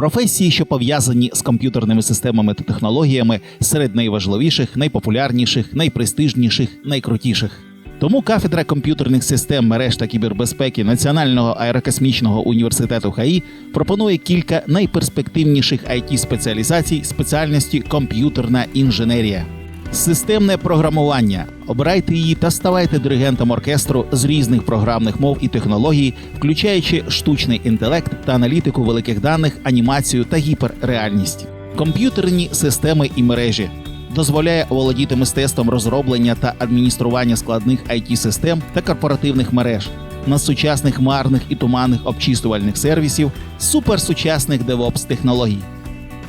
Професії, що пов'язані з комп'ютерними системами та технологіями, серед найважливіших, найпопулярніших, найпрестижніших, найкрутіших. Тому кафедра комп'ютерних систем мереж та кібербезпеки Національного аерокосмічного університету ХАІ пропонує кілька найперспективніших it спеціалізацій спеціальності комп'ютерна інженерія. Системне програмування. Обирайте її та ставайте диригентом оркестру з різних програмних мов і технологій, включаючи штучний інтелект та аналітику великих даних, анімацію та гіперреальність. Комп'ютерні системи і мережі дозволяє оволодіти мистецтвом розроблення та адміністрування складних it систем та корпоративних мереж, надсучасних марних і туманних обчислювальних сервісів, суперсучасних DevOps технологій.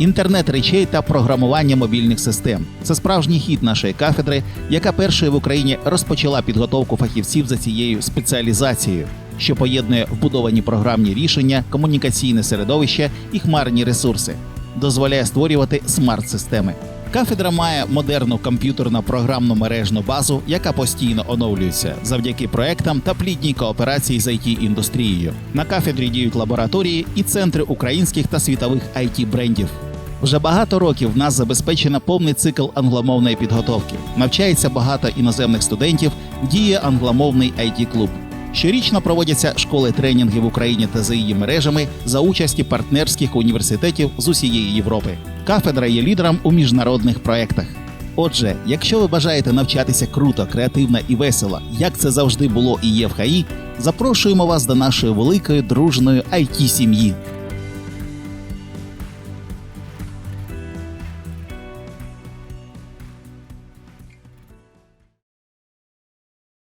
Інтернет речей та програмування мобільних систем це справжній хід нашої кафедри, яка першою в Україні розпочала підготовку фахівців за цією спеціалізацією, що поєднує вбудовані програмні рішення, комунікаційне середовище і хмарні ресурси, дозволяє створювати смарт-системи. Кафедра має модерну комп'ютерно програмну мережну базу, яка постійно оновлюється завдяки проектам та плідній кооперації з it індустрією. На кафедрі діють лабораторії і центри українських та світових it брендів. Вже багато років в нас забезпечено повний цикл англомовної підготовки. Навчається багато іноземних студентів, діє англомовний it клуб Щорічно проводяться школи тренінги в Україні та за її мережами за участі партнерських університетів з усієї Європи. Кафедра є лідером у міжнародних проєктах. Отже, якщо ви бажаєте навчатися круто, креативно і весело, як це завжди було і є в ХАІ, запрошуємо вас до нашої великої дружної it сім'ї.